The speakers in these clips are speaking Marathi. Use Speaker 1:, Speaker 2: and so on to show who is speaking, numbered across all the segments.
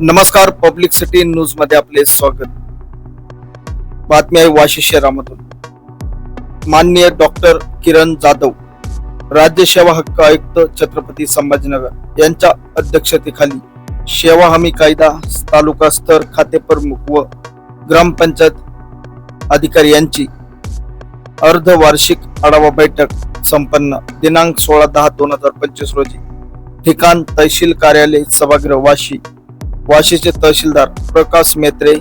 Speaker 1: नमस्कार पब्लिक सिटी न्यूजमध्ये आपले स्वागत. बातमी आहे वाशी शहरामधून. माननीय डॉक्टर किरण जाधव राज्य सेवा हक्क आयुक्त छत्रपती संभाजीनगर यांच्या अध्यक्षतेखाली सेवा हमी कायदा तालुका स्तर खाते प्रमुख व ग्रामपंचायत अधिकारी यांची अर्धवार्षिक आढावा बैठक संपन्न. दिनांक सोळा दहा दोन हजार पंचवीस रोजी ठिकाण तहसील कार्यालय सभागृह वाशी वाशीचे तहसीलदार प्रकाश मेत्रे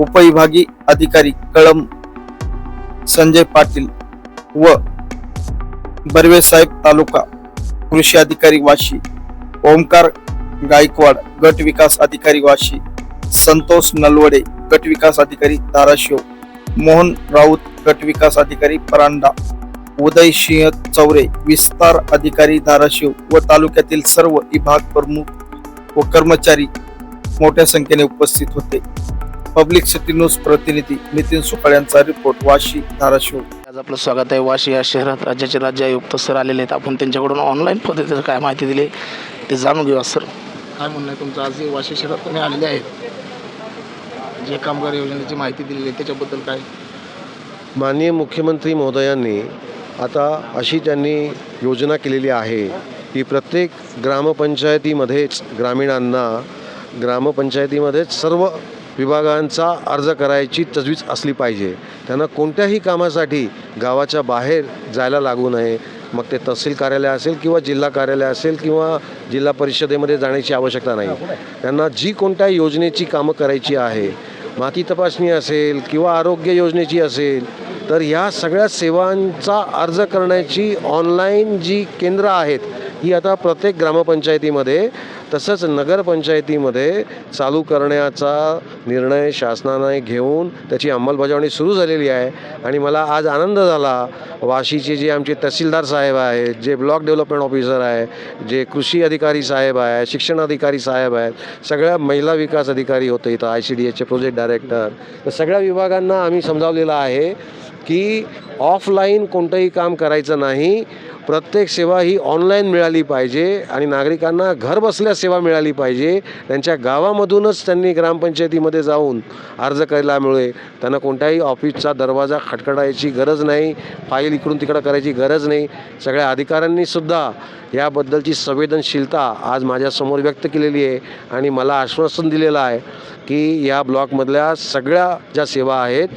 Speaker 1: उपविभागी अधिकारी कळम संजय पाटील व बर्वे साहेब तालुका कृषी अधिकारी वाशी ओमकार गायकवाड गट विकास अधिकारी वाशी संतोष नलवडे गट विकास अधिकारी धाराशिव मोहन राऊत गट विकास अधिकारी परांडा उदय सिंह चौरे विस्तार अधिकारी धाराशिव व तालुक्यातील सर्व विभाग प्रमुख व कर्मचारी मोठ्या संख्येने उपस्थित होते. पब्लिक सिटी न्यूज प्रतिनिधी नितीन सुकाळ यांचा रिपोर्ट वाशी धाराशिव.
Speaker 2: आज आपलं स्वागत आहे. वाशी या शहरात राज्याचे राज्य आयुक्त सर आलेले आहेत. आपण त्यांच्याकडून ऑनलाईन पद्धतीनं काय माहिती दिली ते जाणून घेऊया सर. काय म्हणणं आहे तुमचं? आज वाशी शहरात तुम्ही आलेले आहेत. जे कामगार योजनेची माहिती दिलेली आहे त्याच्याबद्दल काय?
Speaker 3: माननीय मुख्यमंत्री महोदयांनी आता अशी त्यांनी योजना केलेली आहे की प्रत्येक ग्रामपंचायतीमध्येच ग्रामीणांना ग्रामपंचायतीमध्येच सर्व विभागांचा अर्ज करायची तजवीज असली पाहिजे. त्यांना कोणत्याही कामासाठी गावाच्या बाहेर जायला लागू नये. मग ते तहसील कार्यालय असेल किंवा जिल्हा कार्यालय असेल किंवा जिल्हा परिषदेमध्ये जाण्याची आवश्यकता नाही. त्यांना जी कोणत्या योजनेची कामं करायची आहे माती तपासणी असेल किंवा आरोग्य योजनेची असेल तर ह्या सगळ्या सेवांचा अर्ज करण्याची ऑनलाईन जी केंद्र आहेत ही आता प्रत्येक ग्रामपंचायतीमध्ये तसंच नगरपंचायतीमध्ये चालू करण्याचा निर्णय शासनाने घेऊन त्याची अंमलबजावणी सुरू झालेली आहे. आणि मला आज आनंद झाला. वाशीचे जे आमचे तहसीलदार साहेब आहेत जे ब्लॉक डेव्हलपमेंट ऑफिसर आहे जे कृषी अधिकारी साहेब आहे शिक्षण अधिकारी साहेब आहेत सगळ्या महिला विकास अधिकारी होते इथं आय सी डी एसचे प्रोजेक्ट डायरेक्टर. तर सगळ्या विभागांना आम्ही समजावलेलं आहे. की ऑफलाईन कोणतंही काम करायचं नाही. प्रत्येक सेवा ही ऑनलाईन मिळाली पाहिजे आणि नागरिकांना घर बसल्या सेवा मिळाली पाहिजे. त्यांच्या गावामधूनच त्यांनी ग्रामपंचायतीमध्ये जाऊन अर्ज केल्यामुळे त्यांना कोणत्याही ऑफिसचा दरवाजा खटखटायची गरज नाही फाईल इकडून तिकडं करायची गरज नाही. सगळ्या अधिकाऱ्यांनीसुद्धा याबद्दलची संवेदनशीलता आज माझ्यासमोर व्यक्त केलेली आहे आणि मला आश्वासन दिलेलं आहे की या ब्लॉकमधल्या सगळ्या ज्या सेवा आहेत